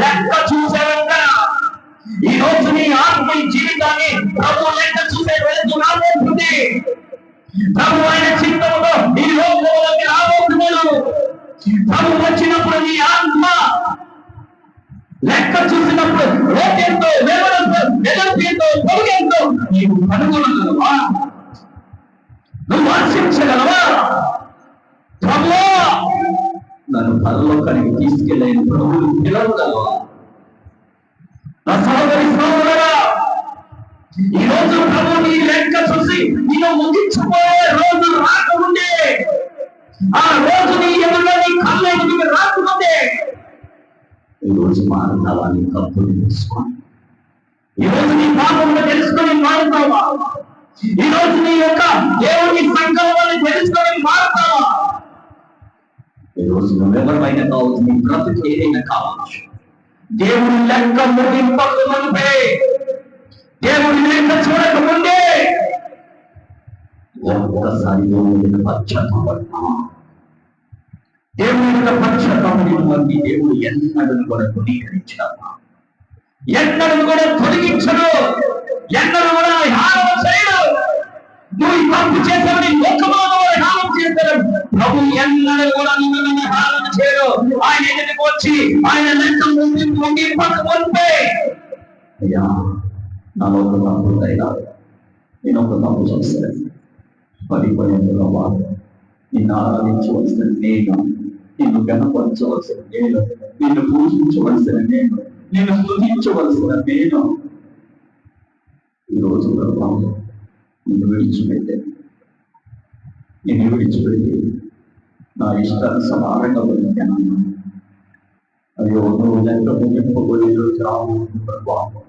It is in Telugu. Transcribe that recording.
లెక్క చూసేవంట ఈ రోజు నీ ఆత్మ జీవితాన్ని ప్రభు లెక్క చూసే రోజు రాబోతుంది ప్రభు ఆయన చిత్తంలో ఈ లోకంలోకి రాబోతున్నాడు ప్రభు వచ్చినప్పుడు నీ ఆత్మ లెక్క చూసినప్పుడు లోకెంతో వెలువడంతో వెలుపేంతో పొరుగెంతో నీవు కనుగొనగలవా? నువ్వు ఆశించగలవా ప్రభువా నన్ను పరలోకానికి తీసుకెళ్ళిన ప్రభువుని పిలవగలవా నా సహోదరి ఈ రోజు ప్రభు నీ లెక్క చూసి నేను ముగించిపోయే రోజు రాకముందే ఆ రోజు నీ ఎదురుగా నీ కళ్ళ ఎదురుగా రాకముందే ఈ రోజు మారుతావా నీ తప్పులు తెలుసుకోండి ఈ రోజు నీ పాపంలో తెలుసుకొని మారుతావా? ఈ రోజు నీ యొక్క దేవుని సంకల్పాన్ని తెలుసుకొని ఈరోజు రోజు నువ్వెవరైనా కావచ్చు నీ బ్రతుకు ఏదైనా కావచ్చు దేవుని లెక్క ముగింపక మునిపే దేవుని లెక్క చూడక ముందే ఒక్కసారి దేవుని పశ్చాత్తాపడతామా దేవుని యొక్క పశ్చాత్తాపడి మంది దేవుడు ఎన్నడను కూడా తృణీకరించామా ఎన్నడను కూడా తొలగించడు. ఎన్నడూ కూడా ప్రభు ఎన్నడూ కూడా నిన్ను హారం చేయడు. ఆయన ఎదుటికి వచ్చి ఆయన లెక్క ముందు ముగింపక మునిపే అయ్యా నాలో ఒక తప్పు అయినా నేను ఒక తప్పు చేస్తాను. పడిపోయిన వాడు నిన్ను ఆరాధించవలసిన నేను నిన్ను గణపరచవలసిన నేను నిన్ను పూజించవలసిన నేను నిన్ను స్థుతించవలసిన నేను. ఈరోజు ప్రభావం నిన్ను విడిచిపెట్టాను. విడిచిపెట్టే నిన్ను విడిచిపెట్టి నా ఇష్టానుసారంగా బతికాను అయ్యో నువ్వు లెక్క ముగింపబోయే రోజు రావు ప్రభావం